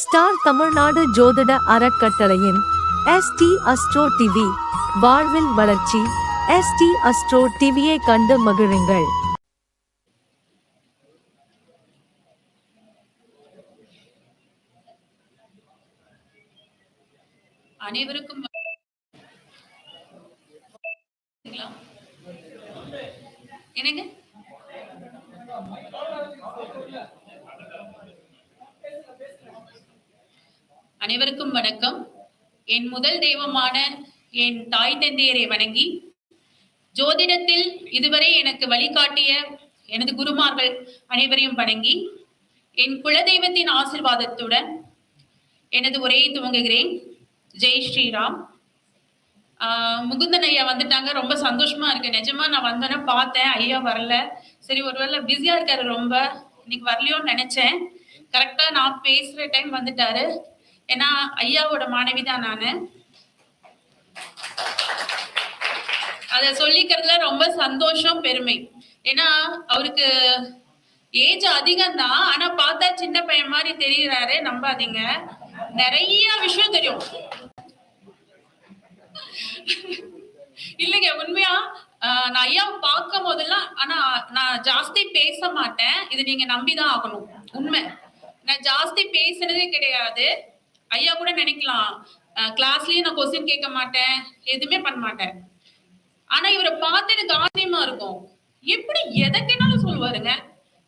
Star Tamil Nadu ஜோதிட அறக்கட்டளையின் ST astro TV வாழ்வில் வளர்ச்சி. எஸ்டி அஸ்ட்ரோ டிவியை கண்டு மகிழுங்கள். அனைவருக்கும் என்னங்க? அனைவருக்கும் வணக்கம். என் முதல் தெய்வமான என் தாய் தந்தையரை வணங்கி ஜோதிடத்தில் இதுவரை எனக்கு வழிகாட்டிய எனது குருமார்கள் அனைவரையும் வணங்கி என் குலதெய்வத்தின் ஆசிர்வாதத்துடன் எனது உரையை துவங்குகிறேன். ஜெய் ஸ்ரீராம். முகுந்தன் ஐயா வந்துட்டாங்க. ரொம்ப சந்தோஷமா இருக்கு. நிஜமா நான் வந்தோன்னே பார்த்தேன். ஐயா வரல. சரி ஒருவேளை பிஸியா இருக்காரு ரொம்ப. இன்னைக்கு வரலையோன்னு நினைச்சேன். கரெக்டா நான் பேசுற டைம் வந்துட்டாரு. ஏன்னா ஐயாவோட மாணவி தான் நானு. அத சொல்லிக்கிறதுல ரொம்ப சந்தோஷம் பெருமை. ஏன்னா அவருக்கு ஏஜ் அதிகம் தான் ஆனா பார்த்தா சின்ன பையன் மாதிரி தெரியறாரு நம்பாதீங்க. நிறைய விஷயம் தெரியும். இல்லைங்க உண்மையா? ஆஹ் நான் ஐயாவை பார்க்கும் போதெல்லாம் ஆனா நான் ஜாஸ்தி பேச மாட்டேன். இது நீங்க நம்பிதான் ஆகணும். உண்மை. நான் ஜாஸ்தி பேசுனதே கிடையாது. ஐயா கூட நினைக்கலாம் கிளாஸ்லயும் நான் கொஸ்டின் கேட்க மாட்டேன். எதுவுமே பண்ண மாட்டேன். ஆனா இவரை பார்த்து எனக்கு ஆச்சரியமா இருக்கும். எப்படி எதற்கென்னாலும் சொல்லுவாருங்க.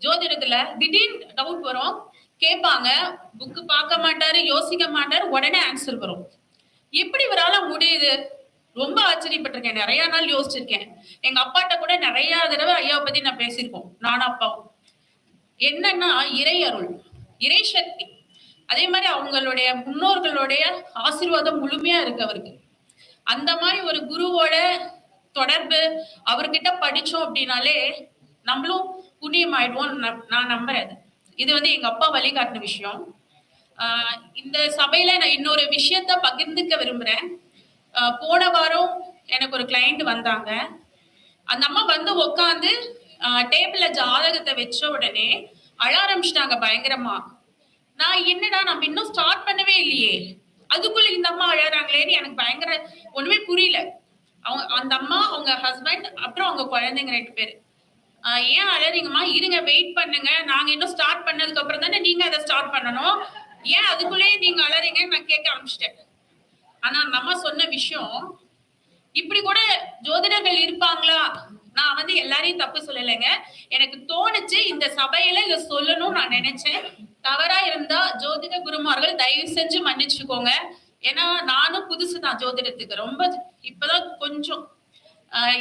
ஜோதிடத்துல திடீர்னு டவுட் வரும். கேட்பாங்க. புக்கு பார்க்க மாட்டாரு யோசிக்க மாட்டாரு. உடனே ஆன்சர் வரும். எப்படி இவரால முடியுது? ரொம்ப ஆச்சரியப்பட்டிருக்கேன். நிறைய நாள் யோசிச்சிருக்கேன். எங்க அப்பாட்ட கூட நிறைய தடவை ஐயாவை பத்தி நான் பேசியிருக்கோம். நானும் அப்பாவும். என்னன்னா இறை அருள். இறை சக்தி. அதே மாதிரி அவங்களுடைய முன்னோர்களுடைய ஆசீர்வாதம் முழுமையா இருக்கு அவருக்கு. அந்த மாதிரி ஒரு குருவோட தொடர்பு அவர்கிட்ட படிச்சோம் அப்படின்னாலே நம்மளும் புண்ணியம் ஆயிடுவோம் நான் நம்புறேன். இது வந்து எங்க அப்பா வழிகாட்டின விஷயம். இந்த சபையில நான் இன்னொரு விஷயத்த பகிர்ந்துக்க விரும்புறேன். போன வாரம் எனக்கு ஒரு கிளைண்ட் வந்தாங்க. அந்த அம்மா வந்து உட்காந்து டேபிள்ல ஜாதகத்தை வச்ச உடனே அழ ஆரம்பிச்சிட்டாங்க பயங்கரமா. நான் என்னடா நம்ம இன்னும் ஸ்டார்ட் பண்ணவே இல்லையே. அதுக்குள்ள இந்த அம்மா அழறாங்களேன்னு எனக்கு பயங்கர ஒண்ணுமே புரியல. அவங்க அந்த அம்மா அவங்க ஹஸ்பண்ட் அப்புறம் அவங்க குழந்தைங்க ரெண்டு பேர். ஏன் அழறீங்கம்மா இருங்க வெயிட் பண்ணுங்க. நாங்க இன்னும் ஸ்டார்ட் பண்ணதுக்கு அப்புறம் தானே நீங்க அதை ஸ்டார்ட் பண்ணணும். ஏன் அதுக்குள்ளேயே நீங்க அழறீங்கன்னு நான் கேட்க ஆரம்பிச்சிட்டேன். ஆனா அந்த அம்மா சொன்ன விஷயம் இப்படி கூட ஜோதிடர்கள் இருப்பாங்களா? நான் வந்து எல்லாரையும் தப்பு சொல்லலைங்க. எனக்கு தோணுச்சு இந்த சபையில இதை சொல்லணும்னு நான் நினைச்சேன். தவறா இருந்தா ஜோதிட குருமார்கள் தயவு செஞ்சு மன்னிச்சுக்கோங்க. ஏன்னா நானும் புதுசு தான் ஜோதிடத்துக்கு. ரொம்ப இப்பதான் கொஞ்சம்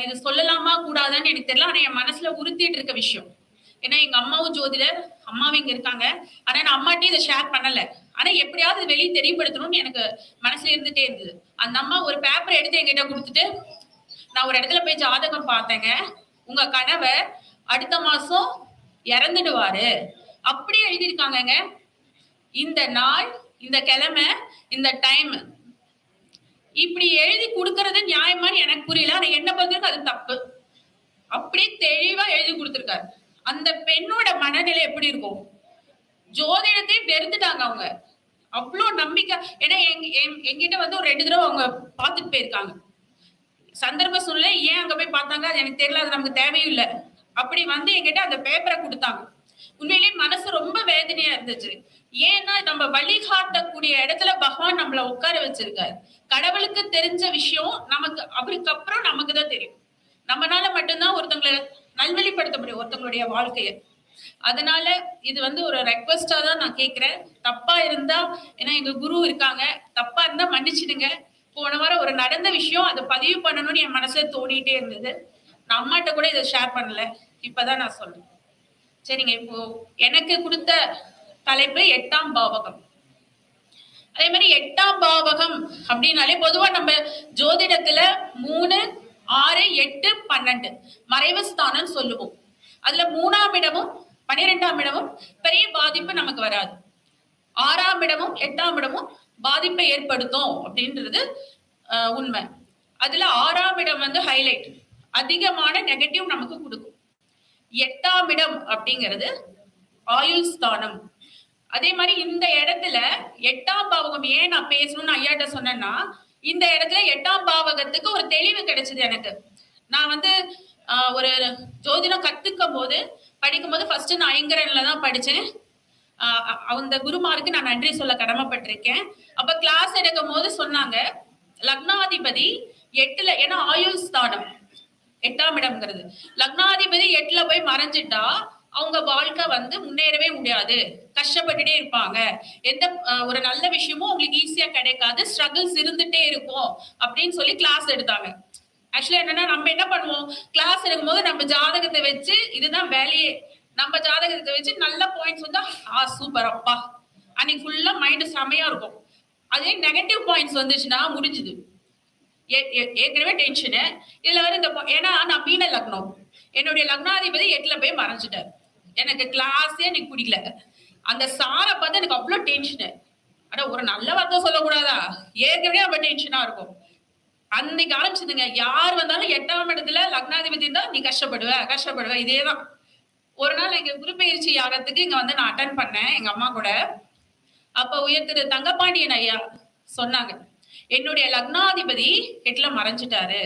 இது சொல்லலாமா கூடாதான்னு எனக்கு தெரியல. ஆனா என் மனசுல உறுத்திட்டு இருக்க விஷயம். ஏன்னா எங்க அம்மாவும் ஜோதிடர் அம்மாவும் இங்க இருக்காங்க. ஆனா நான் அம்மாட்டையும் இதை ஷேர் பண்ணல. ஆனா எப்படியாவது இதை வெளியே தெரியப்படுத்தணும்னு எனக்கு மனசுல இருந்துட்டே இருந்தது. அந்த அம்மா ஒரு பேப்பர் எடுத்து எங்கிட்ட கொடுத்துட்டு நான் ஒரு இடத்துல போய் ஜாதகம் பார்த்தேங்க. உங்க கணவர் அடுத்த மாசம் இறந்துடுவாரு. அப்படியே எழுதியிருக்காங்கங்க. இந்த நாள் இந்த கிழமை இந்த டைம் இப்படி எழுதி கொடுக்கறது நியாயமான்னு எனக்கு புரியல. ஆனா என்ன பொறுத்தவரைக்கும் அது தப்பு. அப்படியே தெளிவா எழுதி கொடுத்துருக்காரு. அந்த பெண்ணோட மனநிலை எப்படி இருக்கும்? ஜோதிடத்தை வெறுத்துட்டாங்க அவங்க. அவ்வளோ நம்பிக்கை. ஏன்னா எங் என்- வந்து ஒரு ரெண்டு தடவை அவங்க பார்த்துட்டு போயிருக்காங்க. சந்தர்ப்ப சூழ்நிலை ஏன் அங்க போய் பார்த்தாங்க? அது எனக்கு தெரியல. அது நமக்கு தேவையும் இல்லை. அப்படி வந்து எங்கிட்ட அந்த பேப்பரை கொடுத்தாங்க. உண்மையிலேயே மனசு ரொம்ப வேதனையா இருந்துச்சு. ஏன்னா நம்ம வழிகாட்டக்கூடிய இடத்துல பகவான் நம்மள உட்கார வச்சிருக்காரு. கடவுளுக்கு தெரிஞ்ச விஷயம் நமக்கு அவருக்கு அப்புறம் நமக்கு தான் தெரியும். நம்மனால மட்டும்தான் ஒருத்தங்களை நல்வழிப்படுத்த முடியும் ஒருத்தங்களுடைய வாழ்க்கையை. அதனால இது வந்து ஒரு ரெக்வஸ்டா தான் நான் கேக்குறேன். தப்பா இருந்தா ஏன்னா எங்க குரு இருக்காங்க. தப்பா இருந்தா மன்னிச்சிடுங்க. போன வாரம் ஒரு நடந்த விஷயம் அதை பதிவு பண்ணணும்னு என் மனசுல தோணிட்டே இருந்தது. நான் அம்மாட்ட கூட இதை ஷேர் பண்ணல. இப்பதான் நான் சொல்றேன். சரிங்க இப்போ எனக்கு கொடுத்த தலைப்பு எட்டாம் பாவகம். அதே மாதிரி எட்டாம் பாவகம் அப்படின்னாலே பொதுவா நம்ம ஜோதிடத்துல மூணு ஆறு எட்டு பன்னெண்டு மறைவு ஸ்தானம் சொல்லுவோம். அதுல மூணாம் இடமும் பன்னிரெண்டாம் இடமும் பெரிய பாதிப்பு நமக்கு வராது. ஆறாம் இடமும் எட்டாம் இடமும் பாதிப்பை ஏற்படுத்தும் அப்படின்றது உண்மை. அதுல ஆறாம் இடம் வந்து ஹைலைட் அதிகமான நெகட்டிவ் நமக்கு கொடுக்கும். எட்டாம் இடம் அப்படிங்கிறது ஆயுள் ஸ்தானம். அதே மாதிரி இந்த இடத்துல எட்டாம் பாவகம் ஏன் நான் பேசணும்னு ஐயாட்ட சொன்னேன்னா இந்த இடத்துல எட்டாம் பாவகத்துக்கு ஒரு தெளிவு கிடைச்சது எனக்கு. நான் வந்து ஒரு ஜோதிடம் கத்துக்கும் போது படிக்கும் போது ஃபர்ஸ்ட் நான் ஐங்கரன்ல தான் படிச்சேன். அந்த குருமாருக்கு நான் நன்றி சொல்ல கடமைப்பட்டிருக்கேன். அப்ப கிளாஸ் எடுக்கும் போது சொன்னாங்க லக்னாதிபதி எட்டுல ஏன்னா ஆயுள் ஸ்தானம். எட்டாம் இடம்ங்கிறது. லக்னாதிபதி எட்டுல போய் மறைஞ்சிட்டா அவங்க வாழ்க்கை வந்து முன்னேறவே முடியாது. கஷ்டப்பட்டுட்டே இருப்பாங்க. எந்த ஒரு நல்ல விஷயமும் உங்களுக்கு ஈஸியா கிடைக்காது. ஸ்ட்ரகிள்ஸ் இருந்துட்டே இருக்கும் அப்படின்னு சொல்லி கிளாஸ் எடுத்தாங்க. ஆக்சுவலா என்னன்னா நம்ம என்ன பண்ணுவோம்? கிளாஸ் எடுக்கும்போது நம்ம ஜாதகத்தை வச்சு இதுதான் வேலையே. நம்ம ஜாதகத்தை வச்சு நல்ல பாயிண்ட்ஸ் வந்தா ஆ சூப்பர் அப்பா. அன்னைக்கு ஃபுல்லா மைண்ட் செமையா இருக்கும். அதே நெகட்டிவ் பாயிண்ட்ஸ் வந்துச்சுன்னா முடிஞ்சுது. ஏற்கனவே டென்ஷனு இதுல வந்து இந்த ஏன்னா நான் மீன லக்னம். என்னுடைய லக்னாதிபதி எட்டுல போய் மறைஞ்சிட்டார். எனக்கு கிளாஸே எனக்கு பிடிக்கல. அந்த சாரை பார்த்து எனக்கு அவ்வளோ டென்ஷனு ஆனா ஒரு நல்ல வார்த்தை சொல்லக்கூடாதா? ஏற்கனவே ரொம்ப டென்ஷனா இருக்கும். அன்னைக்கு ஆரம்பிச்சதுங்க. யார் வந்தாலும் எட்டாம் இடத்துல லக்னாதிபதி இருந்தா நீ கஷ்டப்படுவ கஷ்டப்படுவ. இதேதான். ஒரு நாள் எங்க குருப்பெயர்ச்சி யாகத்துக்கு இங்க வந்து நான் அட்டன் பண்ணேன் எங்க அம்மா கூட. அப்ப உயர்த்திரு தங்கப்பாண்டியன் ஐயா சொன்னாங்க. என்னுடைய லக்னாதிபதி எட்டுல மறைஞ்சிட்டாரு.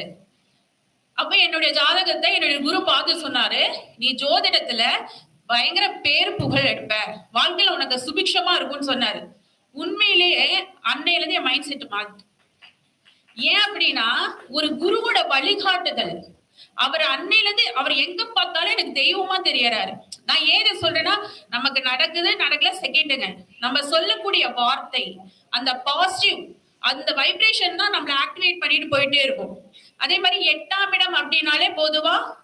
அப்ப என்னுடைய ஜாதகத்தை என்னுடைய குரு பார்த்து சொன்னாரு நீ ஜோதிடத்துல பயங்கர பேர் புகழ் எடுப்ப. வாழ்க்கையில உனக்கு சுபிக்ஷமா இருக்கும்னு சொன்னாரு. உண்மையிலேயே அன்னையில இருந்து என் மைண்ட் செட் மாறி ஏன் அப்படின்னா ஒரு குருவோட வழிகாட்டுதல். அவர் அன்னையில இருந்து அவர் எங்க பார்த்தாலும் எனக்கு தெய்வமா தெரியறாரு. நான் ஏன் சொல்றேன்னா நமக்கு நடக்குது நடக்கல செகண்டுங்க நம்ம சொல்லக்கூடிய வார்த்தை அந்த பாசிட்டிவ் அந்த வைப்ரேஷன் தான் நம்மளை ஆக்டிவேட் பண்ணிட்டு போயிட்டே இருக்கும். அதே மாதிரி எட்டாம் இடம் அப்படின்னாலே பொதுவா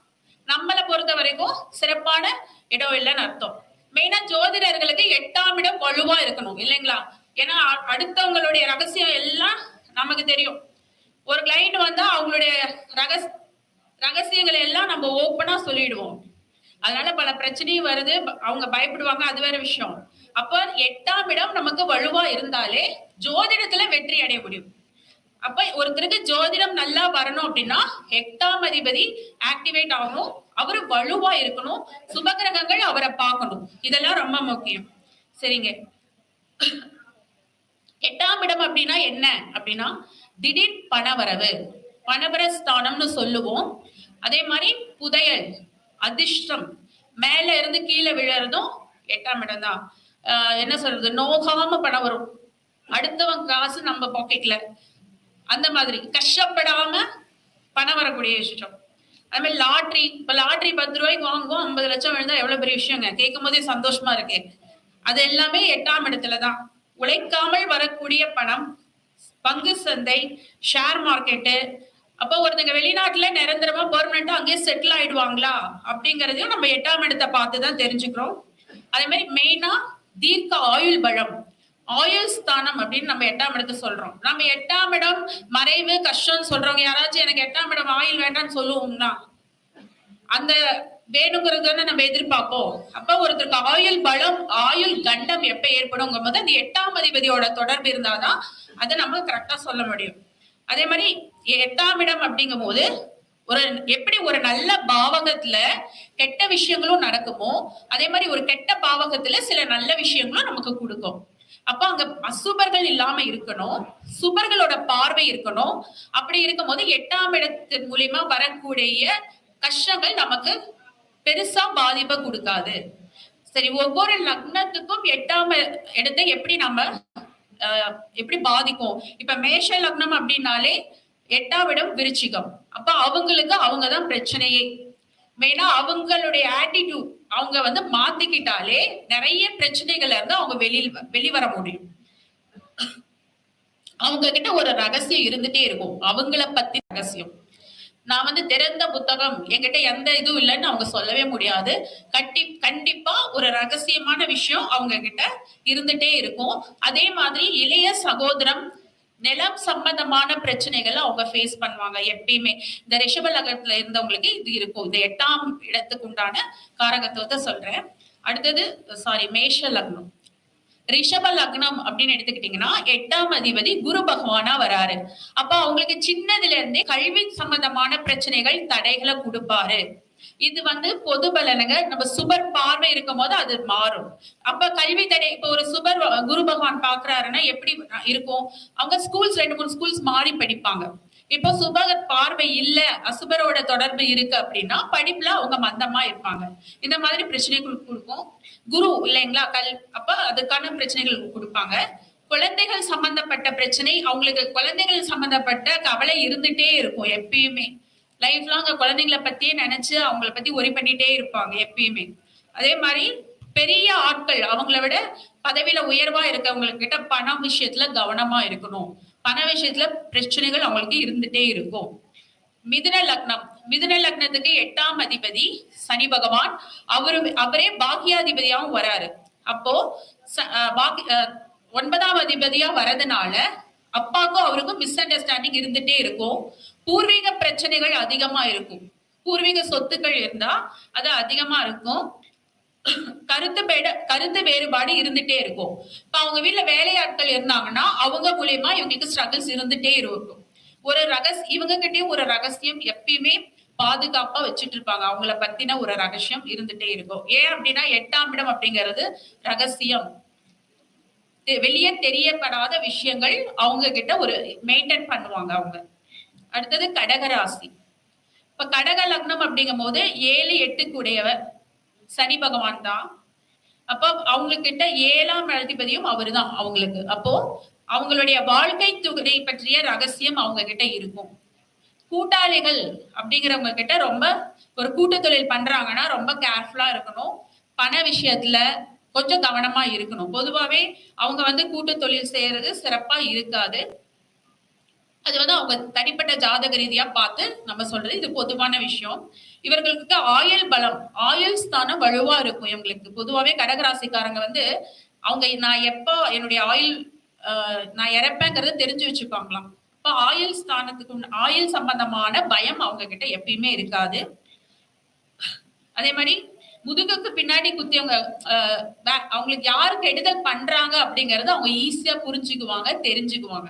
நம்மளை பொறுத்த வரைக்கும் சிறப்பான இடம் இல்லைன்னு அர்த்தம். மெயினா ஜோதிடர்களுக்கு எட்டாம் இடம் வலுவா இருக்கணும் இல்லைங்களா? ஏன்னா அடுத்தவங்களுடைய ரகசியம் எல்லாம் நமக்கு தெரியும். ஒரு கிளைண்ட் வந்தா அவங்களுடைய ரகஸ் ரகசியங்களை எல்லாம் நம்ம ஓப்பனா சொல்லிடுவோம். அதனால பல பிரச்சனையும் வருது ப- அவங்க பயப்படுவாங்க அது வேற விஷயம். அப்ப எட்டாம் இடம் நமக்கு வலுவா இருந்தாலே ஜோதிடத்துல வெற்றி அடைய முடியும். அப்ப ஒருத்தருக்கு ஜோதிடம் நல்லா வரணும் அப்படின்னா எட்டாம் அதிபதி ஆக்டிவேட் ஆகணும். அவரு வலுவா இருக்கணும். சுபகிரகங்கள் அவரை பார்க்கணும். இதெல்லாம் ரொம்ப முக்கியம். சரிங்க. எட்டாம் இடம் அப்படின்னா என்ன? அப்படின்னா திடீர் பணவரவு. பணவர ஸ்தானம்னு சொல்லுவோம். அதே மாதிரி புதையல் அதிர்ஷ்டம். மேல இருந்து கீழே விழறதும் எட்டாம் இடம் தான். என்ன சொல்றது? நோகாம பணம் வரும். அடுத்தவன் காசு நம்ம பாக்கெட்ல அந்த மாதிரி. கஷ்டப்படாம பணம் வரக்கூடிய விஷயம். அது மாதிரி லாட்ரி இப்ப லாட்ரி பத்து ரூபாய்க்கு வாங்குவோம் ஐம்பது லட்சம் விழுந்தா எவ்வளவு பெரிய விஷயங்க? கேட்கும் போதே சந்தோஷமா இருக்கு. அது எல்லாமே எட்டாம் இடத்துல தான். உழைக்காமல் வரக்கூடிய பணம் பங்கு சந்தை ஷேர் மார்க்கெட்டு அப்போ ஒருத்தங்க வெளிநாட்டுல நிரந்தரமா பெர்மனண்டா அங்கேயே செட்டில் ஆயிடுவாங்களா? அப்படிங்கறதையும் நம்ம எட்டாம் இடத்தை பார்த்து தான் தெரிஞ்சுக்கிறோம். அதே மாதிரி மெயினா தீர்க்க ஆயுள் பலம் ஆயுள் ஸ்தானம் அப்படின்னு நம்ம எட்டாம் இடத்தை சொல்றோம். நம்ம எட்டாம் இடம் மறைவு கஷ்டம் சொல்றவங்க யாராச்சும் எனக்கு எட்டாம் இடம் ஆயுள் வேண்டாம்னு சொல்லுவோம்னா அந்த வேணுங்கிறது தானே நம்ம எதிர்பார்ப்போம். அப்ப ஒருத்தருக்கு ஆயுள் பலம் ஆயுள் கண்டம் எப்ப ஏற்படும் போது அந்த எட்டாம் அதிபதியோட தொடர்பு இருந்தாதான் அதை நம்ம கரெக்டா சொல்ல முடியும். அதே மாதிரி எட்டாம் இடம் அப்படிங்கும் போது ஒரு எப்படி ஒரு நல்ல பாவகத்துல கெட்ட விஷயங்களும் நடக்குமோ அதே மாதிரி ஒரு கெட்ட பாவகத்துல சில நல்ல விஷயங்களும் நமக்கு கொடுக்கும். அப்ப அங்க அசுபர்கள் இல்லாம இருக்கணும் சுபர்களோட பார்வை இருக்கணும். அப்படி இருக்கும் போது எட்டாம் இடத்தின் மூலியமா வரக்கூடிய கஷ்டங்கள் நமக்கு பெருசா பாதிப்பை கொடுக்காது. சரி ஒவ்வொரு லக்னத்துக்கும் எட்டாம் இடத்தை எப்படி நம்ம எப்படி பாதிக்கும் இப்ப மேஷ லக்னம் அப்படின்னாலே எட்டாம் இடம் விருச்சிகம். அப்ப அவங்களுக்கு அவங்கதான் பிரச்சனையே. மெயினா அவங்களுடைய ஆட்டிடியூட் அவங்க வந்து மாத்திக்கிட்டாலே நிறைய பிரச்சனைகள்ல இருந்து அவங்க வெளியில் வெளிவர முடியும். அவங்க கிட்ட ஒரு ரகசியம் இருந்துட்டே இருக்கும். அவங்கள பத்தி ரகசியம். நான் வந்து திறந்த புத்தகம் என்கிட்ட எந்த இதுவும் இல்லைன்னு அவங்க சொல்லவே முடியாது. கட்டி கண்டிப்பா ஒரு ரகசியமான விஷயம் அவங்க கிட்ட இருந்துட்டே இருக்கும். அதே மாதிரி இளைய சகோதரம் நிலம் சம்பந்தமான பிரச்சனைகளை அவங்க ஃபேஸ் பண்ணுவாங்க. எப்பயுமே இந்த ரிஷப லகத்துல இருந்தவங்களுக்கு இது இருக்கும். இந்த எட்டாம் இடத்துக்கு உண்டான காரகத்துவத்தை சொல்றேன். அடுத்தது சாரி மேஷ லக்னம். ரிஷப லக்னம் அப்படின்னு எடுத்துக்கிட்டீங்கன்னா எட்டாம் அதிபதி குரு பகவானா வராரு. அப்ப அவங்களுக்கு சின்னதுல இருந்தே கல்வி சம்பந்தமான பிரச்சனைகள் தடைகளை கொடுப்பாரு. இது வந்து பொது பலனுங்க. நம்ம சுபர் பார்வை இருக்கும் போது அது மாறும். அப்ப கல்வி தடை இப்ப ஒரு சுபர் குரு பகவான் பாக்குறாருன்னா எப்படி இருக்கும்? அவங்க ஸ்கூல்ஸ் ரெண்டு மூணு ஸ்கூல்ஸ் மாறி படிப்பாங்க. இப்போ சுப பார்வை இல்ல அசுபரோட தொடர்பு இருக்கு அப்படின்னா படிப்புல அவங்க மந்தமா இருப்பாங்க. இந்த மாதிரி பிரச்சனைகள் கொடுக்கும். குரு இல்லைங்களா கல் அப்ப அதுக்கான பிரச்சனைகள் கொடுப்பாங்க. குழந்தைகள் சம்பந்தப்பட்ட பிரச்சனை அவங்களுக்கு குழந்தைகள் சம்பந்தப்பட்ட கவலை இருந்துட்டே இருக்கும் எப்பயுமே. லைஃப் லாங் குழந்தைங்கள பத்தியே நினைச்சு அவங்கள பத்தி ஒரி பண்ணிட்டே இருப்பாங்க எப்பயுமே. அதே மாதிரி பெரிய ஆட்கள் அவங்கள விட பதவியில உயர்வா இருக்கவங்க கிட்ட பணம் விஷயத்துல கவனமா இருக்கணும். பண விஷயத்துல பிரச்சனைகள் அவங்களுக்கு இருந்துட்டே இருக்கும். மிதுன லக்னம் மிதுன லக்னத்துக்கு எட்டாம் அதிபதி சனி பகவான் அவரு அவரே பாக்கியாதிபதியாவும் வராரு. அப்போ பாக்கி- அஹ் ஒன்பதாம் அதிபதியா வரதுனால அப்பாக்கும் அவருக்கும் மிஸ் அண்டர்ஸ்டாண்டிங் இருந்துட்டே இருக்கும். பூர்வீக பிரச்சனைகள் அதிகமா இருக்கும். பூர்வீக சொத்துக்கள் இருந்தா அது அதிகமா இருக்கும். கருத்து பேட கருத்து வேறுபாடு இருந்துட்டே இருக்கும். இப்ப அவங்க வீட்ல வேலையாட்கள் இருந்தாங்கன்னா அவங்க மூலியமா இவங்களுக்கு ஸ்ட்ரகிள்ஸ் இருந்துட்டே இருக்கும். ஒரு ரகஸ் இவங்க கிட்டயும் ஒரு ரகசியம் எப்பயுமே பாதுகாப்பா வச்சுட்டு இருப்பாங்க அவங்கள பத்தின ஒரு ரகசியம் இருந்துட்டே இருக்கும். ஏன் அப்படின்னா எட்டாம் இடம் அப்படிங்கிறது ரகசியம். தெ- வெளியே தெரியப்படாத விஷயங்கள் அவங்க கிட்ட ஒரு மெயின்டைன் பண்ணுவாங்க அவங்க. அடுத்தது கடகராசி இப்ப கடக லக்னம் அப்படிங்கும் போது ஏழு எட்டுக்கு உடையவர் சனி பகவான் தான். அப்போ அவங்கக்கிட்ட ஏழாம் அதிபதியும் அவருதான் அவங்களுக்கு. அப்போ அவங்களுடைய வாழ்க்கை துறை பற்றிய ரகசியம் அவங்க கிட்ட இருக்கும். கூட்டாளிகள் அப்படிங்கிறவங்க கிட்ட ரொம்ப ஒரு கூட்டு தொழில் பண்றாங்கன்னா ரொம்ப கேர்ஃபுல்லா இருக்கணும். பண விஷயத்துல கொஞ்சம் கவனமா இருக்கணும். பொதுவாகவே அவங்க வந்து கூட்டு தொழில் செய்யறது சிறப்பா இருக்காது. அது வந்து அவங்க தனிப்பட்ட ஜாதக ரீதியா பார்த்து நம்ம சொல்றது இது பொதுவான விஷயம். இவர்களுக்கு ஆயுள் பலம் ஆயுள் ஸ்தானம் வலுவா இருக்கும் இவங்களுக்கு. பொதுவாவே கடகராசிக்காரங்க வந்து அவங்க நான் எப்போ என்னுடைய ஆயுள் நான் இறப்பேங்கிறத தெரிஞ்சு வச்சுப்பாங்களாம். இப்ப ஆயுள் ஸ்தானத்துக்கு ஆயுள் சம்பந்தமான பயம் அவங்க கிட்ட எப்பயுமே இருக்காது. அதே மாதிரி முதுகுக்கு பின்னாடி குத்தியவங்க அவங்களுக்கு யாரு கெடுதல் பண்றாங்க அப்படிங்கறத அவங்க ஈஸியா புரிஞ்சுக்குவாங்க தெரிஞ்சுக்குவாங்க.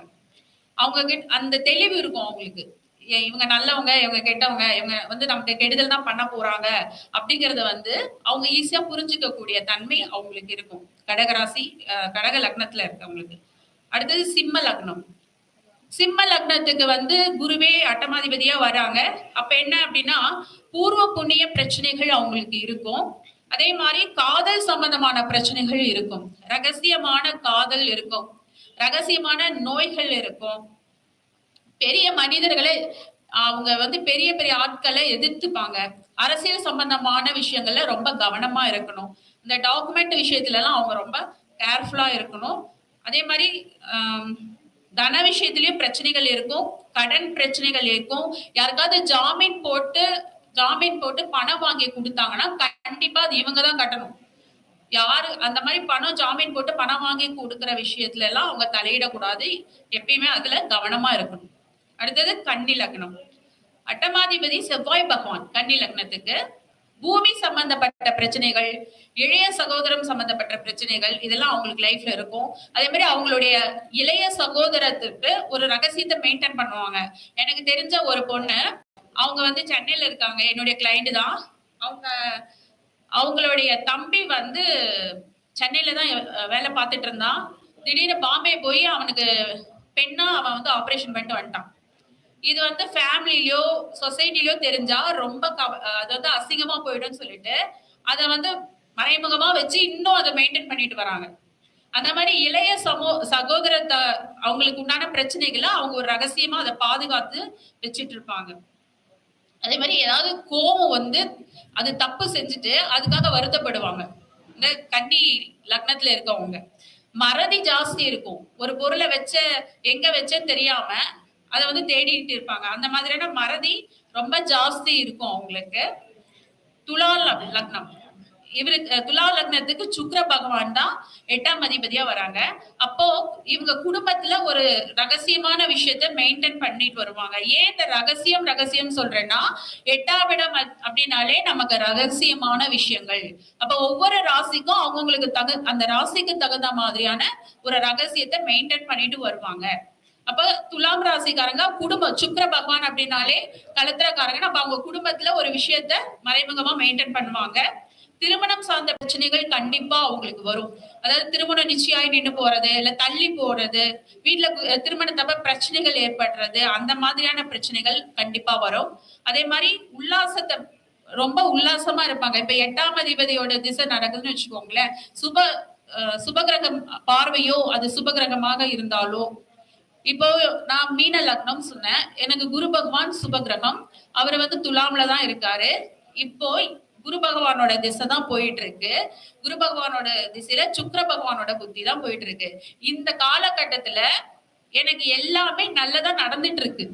அவங்க கிட்ட அந்த தெளிவு இருக்கும் அவங்களுக்கு. ஏ, இவங்க நல்லவங்க இவங்க கெட்டவங்க இவங்க வந்து நமக்கு கெடுதல் தான் பண்ண போறாங்க அப்படிங்கறத வந்து அவங்க ஈஸியா புரிஞ்சுக்க கூடிய தன்மை அவங்களுக்கு இருக்கும். கடகராசி கடக லக்னத்துல இருக்கவங்களுக்கு. அடுத்தது சிம்ம லக்னம். சிம்ம லக்னத்துக்கு வந்து குருவே அட்டமாதிபதியா வராங்க. அப்ப என்ன அப்படின்னா பூர்வ புண்ணிய பிரச்சனைகள் அவங்களுக்கு இருக்கும். அதே மாதிரி காதல் சம்பந்தமான பிரச்சனைகள் இருக்கும். ரகசியமான காதல் இருக்கும். ரகசியமான நோய்கள் இருக்கும். பெரிய மனிதர்களை அவங்க வந்து பெரிய பெரிய ஆட்களை எதிர்த்துப்பாங்க. அரசியல் சம்பந்தமான விஷயங்கள்ல ரொம்ப கவனமா இருக்கணும். இந்த டாக்குமெண்ட் விஷயத்துல எல்லாம் அவங்க ரொம்ப கேர்ஃபுல்லா இருக்கணும். அதே மாதிரி தன விஷயத்திலயும் பிரச்சனைகள் இருக்கும். கடன் பிரச்சனைகள் இருக்கும். யாருக்காவது ஜாமீன் போட்டு ஜாமீன் போட்டு பணம் வாங்கி கொடுத்தாங்கன்னா கண்டிப்பா அது இவங்க தான் கட்டணும். யாரு அந்த மாதிரி பணம் ஜாமீன் போட்டு பணம் வாங்கி கொடுக்குற விஷயத்துல எல்லாம் அவங்க தலையிடக்கூடாது. எப்பயுமே அதுல கவனமா இருக்கணும். அடுத்தது கன்னி லக்னம். அட்டமாதிபதி செவ்வாய் பகவான் கன்னி லக்னத்துக்கு. பூமி சம்பந்தப்பட்ட பிரச்சனைகள் இளைய சகோதரம் சம்பந்தப்பட்ட பிரச்சனைகள் இதெல்லாம் அவங்களுக்கு லைஃப்ல இருக்கும். அதே மாதிரி அவங்களுடைய இளைய சகோதரத்துக்கு ஒரு ரகசியத்தை மெயின்டைன் பண்ணுவாங்க. எனக்கு தெரிஞ்ச ஒரு பொண்ணு அவங்க வந்து சென்னையில இருக்காங்க. என்னுடைய கிளைண்ட் தான். அவங்க அவங்களுடைய தம்பி வந்து சென்னையில தான் வேலை பார்த்துட்டு இருந்தான். திடீர்னு பாம்பே போய் அவனுக்கு பெண்ணா அவன் வந்து ஆப்ரேஷன் பண்ணிட்டு வந்துட்டான். இது வந்து ஃபேமிலியிலயோ சொசைட்டிலயோ தெரிஞ்சா ரொம்ப கவ- அது வந்து அசிங்கமா போயிடும்னு சொல்லிட்டு அதை வந்து மறைமுகமா வச்சு இன்னும் அதை மெயின்டைன் பண்ணிட்டு வராங்க. அந்த மாதிரி இளைய சமோ சகோதரத்தை அவங்களுக்கு உண்டான பிரச்சனைகளை அவங்க ஒரு ரகசியமா அதை பாதுகாத்து வச்சுட்டு இருப்பாங்க. அதே மாதிரி ஏதாவது கோபம் வந்து அது தப்பு செஞ்சுட்டு அதுக்காக வருத்தப்படுவாங்க. இந்த கன்னி லக்னத்துல இருக்கவங்க. மறதி ஜாஸ்தி இருக்கும். ஒரு பொருளை வச்ச எங்க வச்சேன்னு தெரியாம அதை வந்து தேடிட்டு இருப்பாங்க. அந்த மாதிரியான மறதி ரொம்ப ஜாஸ்தி இருக்கும் அவங்களுக்கு. துலா லக்னம். இவரு துலா லக்னத்துக்கு சுக்ர பகவான் தான் எட்டாம் அதிபதியா வராங்க. அப்போ இவங்க குடும்பத்துல ஒரு ரகசியமான விஷயத்த மெயின்டைன் பண்ணிட்டு வருவாங்க. ஏன் இந்த ரகசியம் ரகசியம் சொல்றேன்னா எட்டாம் இடம் அப்படின்னாலே நமக்கு ரகசியமான விஷயங்கள். அப்ப ஒவ்வொரு ராசிக்கும் அவங்கவுங்களுக்கு தகு அந்த ராசிக்கு தகுந்த மாதிரியான ஒரு ரகசியத்தை மெயின்டைன் பண்ணிட்டு வருவாங்க. அப்ப துலாம் ராசிக்காரங்க குடும்பம் சுக்ர பகவான் அப்படின்னாலே கலத்திரக்காரங்க. அப்ப அவங்க குடும்பத்துல ஒரு விஷயத்த மறைமுகமா மெயின்டைன் பண்ணுவாங்க. திருமணம் சார்ந்த பிரச்சனைகள் கண்டிப்பா அவங்களுக்கு வரும். அதாவது திருமணம் நிச்சயாய் நின்று போறது இல்ல தள்ளி போறது வீட்டுல திருமணத்தப்ப பிரச்சனைகள் ஏற்படுறது அந்த மாதிரியான பிரச்சனைகள் கண்டிப்பா வரும். அதே மாதிரி உல்லாசத்தை ரொம்ப உல்லாசமா இருப்பாங்க. இப்ப எட்டாம் அதிபதியோட திசை நடக்குதுன்னு வச்சுக்கோங்களேன். சுப சுபகிரகம் பார்வையோ அது சுபகிரகமாக இருந்தாலோ இப்போ நான் மீன லக்னம் சொன்னேன். எனக்கு குரு பகவான் சுபகிரகம். அவர் வந்து துலாம்ல தான் இருக்காரு. இப்போ குரு பகவானோட திசை தான் போயிட்டு இருக்கு குரு பகவானோட திசையில சுக்கர பகவானோட புத்தி தான் போயிட்டு இருக்கு இந்த காலகட்டத்துல எனக்கு எல்லாமே நல்லதா நடந்துட்டு இருக்கு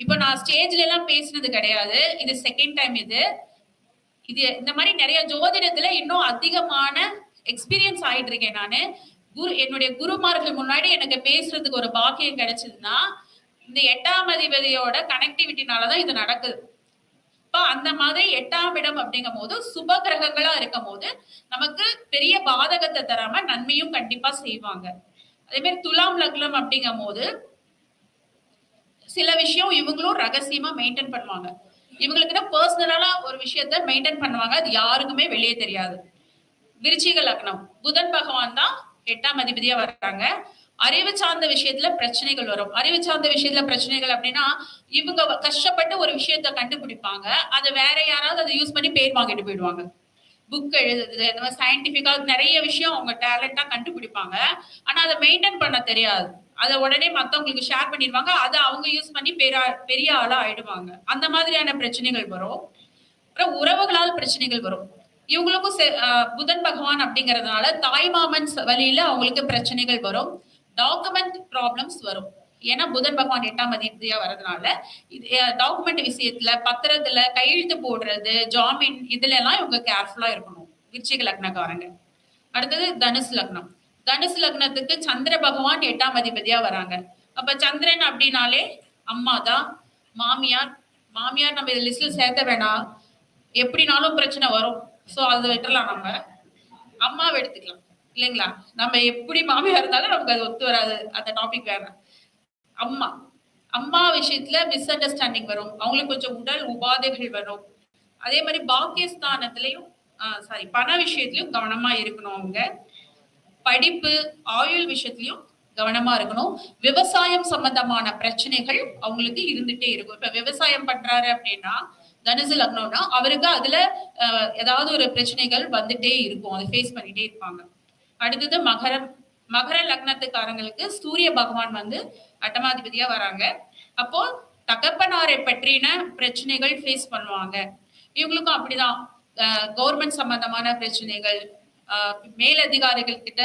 இப்போ நான் ஸ்டேஜ்ல எல்லாம் பேசினது கிடையாது. இது செகண்ட் டைம் இது. இது இந்த மாதிரி நிறைய ஜோதிடத்துல இன்னும் அதிகமான எக்ஸ்பீரியன்ஸ் ஆயிட்டு இருக்கேன் நானு. குரு என்னுடைய குருமார்கள் முன்னாடி எனக்கு பேசுறதுக்கு ஒரு பாக்கியம் கிடைச்சதுன்னா இந்த எட்டாம் அதிபதியோட கனெக்டிவிட்டினாலதான் இது நடக்குது. இப்ப அந்த மாதிரி எட்டாம் இடம் அப்படிங்கும் போது சுப கிரகங்களா இருக்கும் போது நமக்கு பெரிய பாதகத்தை தராம நன்மையும் கண்டிப்பா செய்வாங்க. அதே மாதிரி துலாம் லக்னம் அப்படிங்கும் போது சில விஷயம் இவங்களும் ரகசியமா மெயின்டைன் பண்ணுவாங்க. இவங்களுக்கு பர்சனலா ஒரு விஷயத்த மெயின்டைன் பண்ணுவாங்க. அது யாருக்குமே வெளியே தெரியாது. விருச்சிக லக்னம். புதன் பகவான் தான் எட்டாம் அதிபதியா வர்றாங்க. அறிவு சார்ந்த விஷயத்துல பிரச்சனைகள் வரும். அறிவு சார்ந்த விஷயத்துல பிரச்சனைகள் அப்படின்னா இவங்க கஷ்டப்பட்டு ஒரு விஷயத்த கண்டுபிடிப்பாங்க. அதை வேற யாராவது அதை யூஸ் பண்ணி பேர் வாங்கிட்டு போயிடுவாங்க. புக் எழுதுறது இந்த மாதிரி சயின்டிபிக்கா நிறைய விஷயம் அவங்க டேலண்டா கண்டுபிடிப்பாங்க. ஆனா அதை மெயின்டைன் பண்ண தெரியாது. அதை உடனே மத்தவங்களுக்கு ஷேர் பண்ணிடுவாங்க. அதை அவங்க யூஸ் பண்ணி பெரிய பெரிய ஆளா ஆயிடுவாங்க. அந்த மாதிரியான பிரச்சனைகள் வரும். அப்புறம் உறவுகளால் பிரச்சனைகள் வரும். இவங்களுக்கும் செ- புதன் பகவான் அப்படிங்கறதுனால தாய்மாமன் ச- வழியில அவங்களுக்கு பிரச்சனைகள் வரும். டாக்குமெண்ட் ப்ராப்ளம்ஸ் வரும். ஏன்னா புதன் பகவான் எட்டாம் அதிபதியா வரதுனால இது டாக்குமெண்ட் விஷயத்துல பத்திரத்துல கையெழுத்து போடுறது ஜாமீன் இதுல எல்லாம் இவங்க கேர்ஃபுல்லா இருக்கணும். விருச்சிக லக்னக்காரங்க. அடுத்தது தனுசு லக்னம். தனுசு லக்னத்துக்கு சந்திர பகவான் எட்டாம் அதிபதியா வராங்க. அப்ப சந்திரன் அப்படின்னாலே அம்மா தான் மாமியார். மாமியார் நம்ம இதை லிஸ்ட்ல சேர்த்த வேணாம். எப்படினாலும் பிரச்சனை வரும். சோ அதை விட்டுறலாம் நம்ம. அம்மாவை எடுத்துக்கலாம். இல்லைங்களா? நம்ம எப்படி மாமியா இருந்தாலும் நமக்கு அது ஒத்து வராது. அந்த டாபிக் வேற. அம்மா. அம்மா விஷயத்துல மிஸ் அண்டர்ஸ்டாண்டிங் வரும். அவங்களுக்கு கொஞ்சம் உடல் உபாதைகள் வரும். அதே மாதிரி பாக்கியஸ்தானத்திலையும் சாரி பண விஷயத்திலையும் கவனமா இருக்கணும் அவங்க. படிப்பு ஆயுள் விஷயத்திலையும் கவனமா இருக்கணும். விவசாயம் சம்பந்தமான பிரச்சனைகள் அவங்களுக்கு இருந்துட்டே இருக்கும். இப்ப விவசாயம் பண்றாரு அப்படின்னா தனுசு லக்னம்னா அவருக்கு அதுல ஏதாவது ஒரு பிரச்சனைகள் வந்துட்டே இருக்கும். அதை ஃபேஸ் பண்ணிட்டே இருப்பாங்க. அடுத்தது மகரம் மகர லக்னத்துக்காரங்களுக்கு சூரிய பகவான் வந்து அட்டமாதிபதியா வராங்க. அப்போ தகப்பனாரை பற்றின பிரச்சனைகள் ஃபேஸ் பண்ணுவாங்க. இவங்களுக்கும் அப்படிதான். கவர்மெண்ட் சம்பந்தமான பிரச்சனைகள் மேலதிகாரிகள் கிட்ட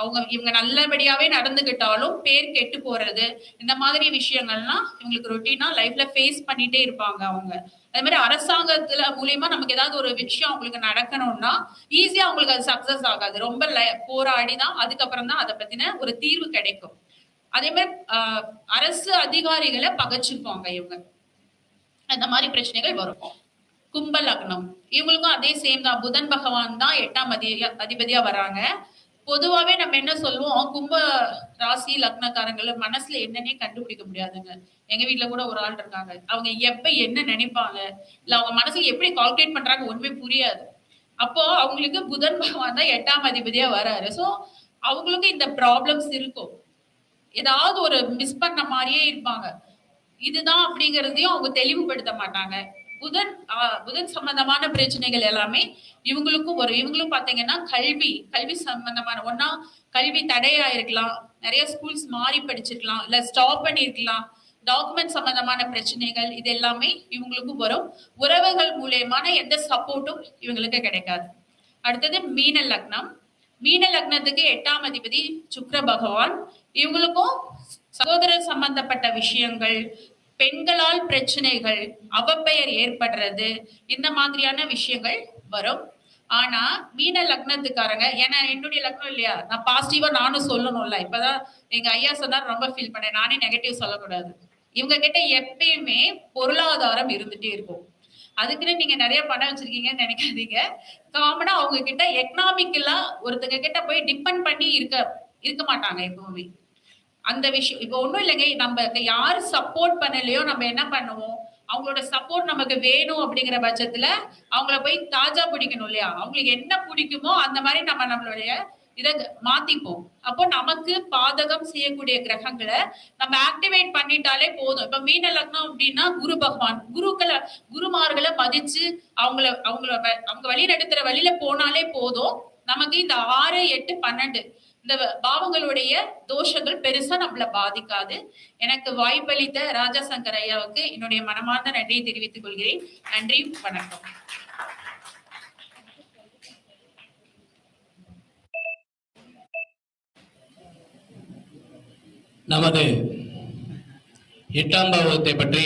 அவங்க இவங்க நல்லபடியாவே நடந்துகிட்டாலும் பேர் கெட்டு போறது இந்த மாதிரி விஷயங்கள்லாம் இவங்களுக்கு ரொட்டீனா லைஃப்ல ஃபேஸ் பண்ணிட்டே இருப்பாங்க அவங்க. அதே மாதிரி அரசாங்கத்துல மூலியமா நமக்கு ஏதாவது ஒரு விஷயம் அவங்களுக்கு நடக்கணும்னா ஈஸியா அவங்களுக்கு அது சக்சஸ் ஆகாது. ரொம்ப போராடிதான் போராடி தான் அதுக்கப்புறம் தான் அதை பத்தின ஒரு தீர்வு கிடைக்கும். அதே மாதிரி ஆஹ் அரசு அதிகாரிகளை பகச்சிருப்பாங்க இவங்க. அந்த மாதிரி பிரச்சனைகள் வரும். கும்ப லக்னம். இவங்களுக்கும் அதே சேம் தான். புதன் பகவான் தான் எட்டாம் அதி அதிபதியா வராங்க. பொதுவாவே நம்ம என்ன சொல்லுவோம்? கும்ப ராசி லக்னக்காரங்கள மனசுல என்னன்னே கண்டுபிடிக்க முடியாதுங்க. எங்க வீட்டுல கூட ஒரு ஆள் இருக்காங்க. அவங்க எப்ப என்ன நினைப்பாங்க? இல்ல அவங்க மனசுல எப்படி கால்குலேட் பண்றாங்க ஒண்ணுமே புரியாது. அப்போ அவங்களுக்கு புதன் பகவான் தான் எட்டாம் அதிபதியா வராரு. சோ அவங்களுக்கும் இந்த ப்ராப்ளம்ஸ் இருக்கும். ஏதாவது ஒரு மிஸ் பண்ண மாதிரியே இருப்பாங்க. இதுதான் அப்படிங்கறதையும் அவங்க தெளிவுபடுத்த மாட்டாங்க. புதன் ஆஹ், புதன் சம்பந்தமான பிரச்சனைகள் எல்லாமே இவங்களுக்கும் வரும். இவங்களும் பாத்தீங்கன்னா கல்வி கல்வி சம்பந்தமான ஒன்னா கல்வி தடையா இருக்கலாம். நிறைய ஸ்கூல்ஸ் மாறி படிச்சிருக்கலாம். இல்ல ஸ்டாப் பண்ணிருக்கலாம். டாக்குமெண்ட் சம்பந்தமான பிரச்சனைகள் இது எல்லாமே இவங்களுக்கும் வரும். உறவுகள் மூலியமான எந்த சப்போர்ட்டும் இவங்களுக்கு கிடைக்காது. அடுத்தது மீன லக்னம். மீன லக்னத்துக்கு எட்டாம் அதிபதி சுக்கிர பகவான். இவங்களுக்கும் சகோதர சம்பந்தப்பட்ட விஷயங்கள் பெண்களால் பிரச்சனைகள் அவப்பெயர் ஏற்படுறது இந்த மாதிரியான விஷயங்கள் வரும். ஆனா மீன லக்னத்துக்காரங்க ஏன்னா என்னுடைய லக்னம் இல்லையா? நான் பாசிட்டிவா நானும் சொல்லணும்ல. இப்பதான் எங்க ஐயா சொன்னார் ரொம்ப ஃபீல் பண்ணேன். நானே நெகட்டிவ் சொல்லக்கூடாது. இவங்க கிட்ட எப்பயுமே பொருளாதாரம் இருந்துட்டே இருக்கும். அதுக்குன்னு நீங்க நிறைய பணம் வச்சிருக்கீங்கன்னு நினைக்காதீங்க. காமனா அவங்க கிட்ட எக்கனாமிக்கலா ஒருத்தங்க கிட்ட போய் டிபெண்ட் பண்ணி இருக்க இருக்க மாட்டாங்க எப்பவுமே. அந்த விஷயம் இப்போ ஒன்றும் இல்லைங்க நம்ம யாரு சப்போர்ட் பண்ணலையோ நம்ம என்ன பண்ணுவோம்? அவங்களோட சப்போர்ட் நமக்கு வேணும் அப்படிங்கிற பட்சத்துல அவங்கள போய் தாஜா பிடிக்கணும் இல்லையா? அவங்களுக்கு என்ன பிடிக்குமோ அந்த மாதிரி நம்ம நம்மளுடைய இதை மாத்திப்போம். அப்போ நமக்கு பாதகம் செய்யக்கூடிய கிரகங்களை நம்ம ஆக்டிவேட் பண்ணிட்டாலே போதும். இப்ப மீன லக்னம் அப்படின்னா குரு பகவான். குருக்களை குருமார்களை மதிச்சு அவங்கள அவங்கள வ- அவங்க வழி நடத்துற வழியில போனாலே போதும். நமக்கு இந்த ஆறு எட்டு பன்னெண்டு. இந்த பாவங்களுடைய தோஷங்கள் பெருசா நம்மள பாதிக்காது. எனக்கு வாய்ப்பளித்த ராஜாசங்கர் ஐயாவுக்கு என்னுடைய மனமார்ந்த நன்றியை தெரிவித்துக் கொள்கிறேன். நன்றி வணக்கம். நமது எட்டாம் பாவத்தை பற்றி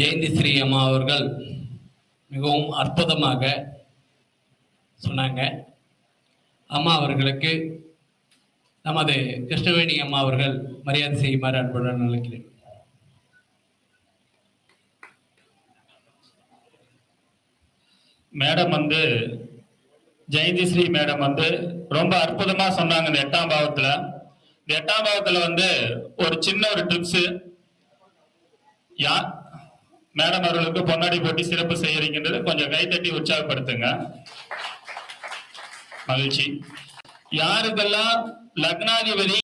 ஜெயந்தி ஸ்ரீ அம்மா அவர்கள் மிகவும் அற்புதமாக சொன்னாங்க. அம்மா அவர்களுக்கு நமது கிருஷ்ணவேணி அம்மா அவர்கள் மரியாதை செய்யுமாறு அன்புடன் நினைக்கிறேன். மேடம் வந்து ஜெயந்தி ஸ்ரீ மேடம் வந்து ரொம்ப அற்புதமா சொன்னாங்க இந்த எட்டாம் பாவத்துல. இந்த எட்டாம் பாவத்துல வந்து ஒரு சின்ன ஒரு ட்ரிப்ஸ். யா மேடம் அவர்களுக்கு பொன்னாடி போட்டி சிறப்பு செய்யறீங்கன்றது கொஞ்சம் கைத்தட்டி உற்சாகப்படுத்துங்க. மகிழ்ச்சி. யாருக்கெல்லாம் லக்னாதிபதி